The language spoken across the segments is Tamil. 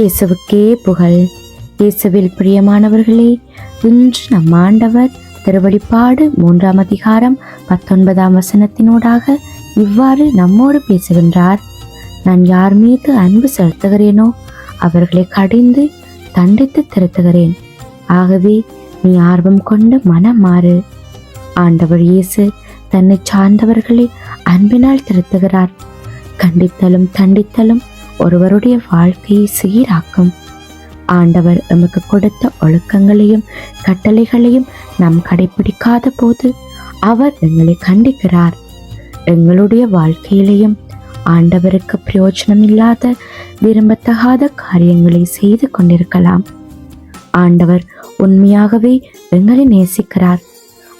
இயேசுவுக்கே புகழ். இயேசுவில் பிரியமானவர்களே இன்று நம் ஆண்டவர் திருவடிப்பாடு மூன்றாம் அதிகாரம் பத்தொன்பதாம் வசனத்தினூடாக இவ்வாறு நம்மோடு பேசுகின்றார். நான் யார் மீது அன்பு செலுத்துகிறேனோ அவர்களை கடிந்து தண்டித்து திருத்துகிறேன். ஆகவே நீ ஆர்வம் கொண்டு மனம் மாறு. ஆண்டவர் இயேசு தன்னை சார்ந்தவர்களை அன்பினால் திருத்துகிறார். கண்டித்தலும் தண்டித்தலும் ஒருவருடைய வாழ்க்கையை சீராக்கும். ஆண்டவர் எமக்கு கொடுத்த ஒழுக்கங்களையும் கட்டளைகளையும் நாம் கடைபிடிக்காத போது அவர் எங்களை கண்டிக்கிறார். எங்களுடைய வாழ்க்கையிலையும் ஆண்டவருக்கு பிரயோஜனம் இல்லாத விரும்பத்தகாத காரியங்களை செய்து கொண்டிருக்கலாம். ஆண்டவர் உண்மையாகவே எங்களை நேசிக்கிறார்.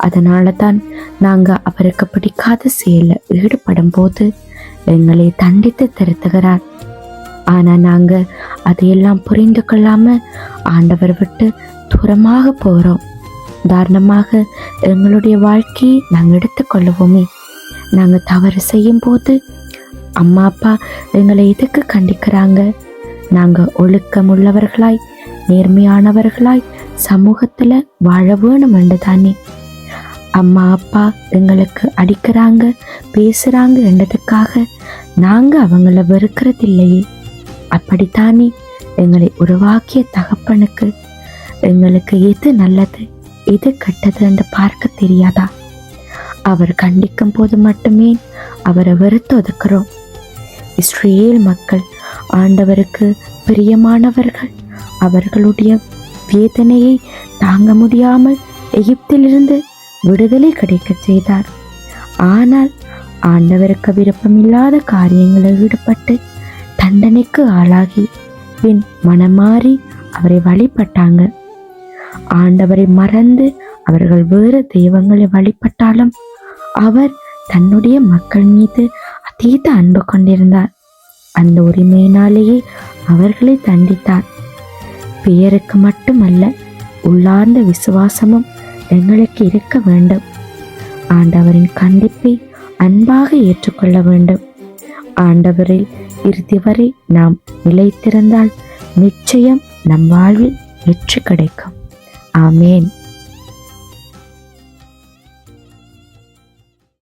அதனால தான் நாங்க அவருக்கு பிடிக்காத செயலில் ஈடுபடும் போது எங்களை தண்டித்து திருத்துகிறார். ஆனா நாங்க அதையெல்லாம் புரிந்து கொள்ளாம ஆண்டவர் விட்டு தூரமாக போறோம். உதாரணமாக எங்களுடைய வாழ்க்கையை நாங்கள் எடுத்துக்கொள்ளுவோமே நாங்கள் தவறு செய்யும் போது அம்மா அப்பா எங்களை எதுக்கு கண்டிக்கிறாங்க? நாங்கள் ஒழுக்கம் உள்ளவர்களாய் நேர்மையானவர்களாய் சமூகத்தில் வாழ வேணும் என்று தானே அம்மா அப்பா எங்களுக்கு அடிக்கிறாங்க பேசுகிறாங்க என்றதுக்காக நாங்கள் அவங்கள வெறுக்கிறதில்லையே. அப்படித்தானே? எங்களை உருவாக்கிய தகப்பனுக்கு எங்களுக்கு எது நல்லது எது கெட்டது என்று பார்க்க தெரியாதா? அவர் கண்டிக்கும் போது மட்டுமே அவரை வெறுத்து ஒதுக்கிறோம். இஸ்ரேல் மக்கள் ஆண்டவருக்கு பிரியமானவர்கள் அவர்களுடைய வேதனையை தாங்க முடியாமல் எகிப்திலிருந்து விடுதலை கிடைக்கச் செய்தார். ஆனால் ஆண்டவருக்கு விருப்பமில்லாத காரியங்களில் ஈடுபட்டு தண்டனைக்கு ஆளாகி பின் மனமாறி அவரை வழிபட்டாங்க. ஆண்டவரை மறந்து அவர்கள் வேறு தெய்வங்களை வழிபட்டாலும் அவர் தன்னுடைய மக்கள் மீது அதீத அன்பு கொண்டிருந்தார். அந்த உரிமையினாலேயே அவர்களை தண்டித்தார். பெயருக்கு மட்டுமல்ல உள்ளார்ந்த விசுவாசமும் எங்களுக்கு இருக்க வேண்டும். ஆண்டவரின் கண்டிப்பை அன்பாக ஏற்றுக்கொள்ள வேண்டும். ஆண்டவரில் இறுதி வரை நாம் நிலைத்திருந்தால் நிச்சயம் நம் வாழ்வில் வெற்றி கிடைக்கும். ஆமேன்.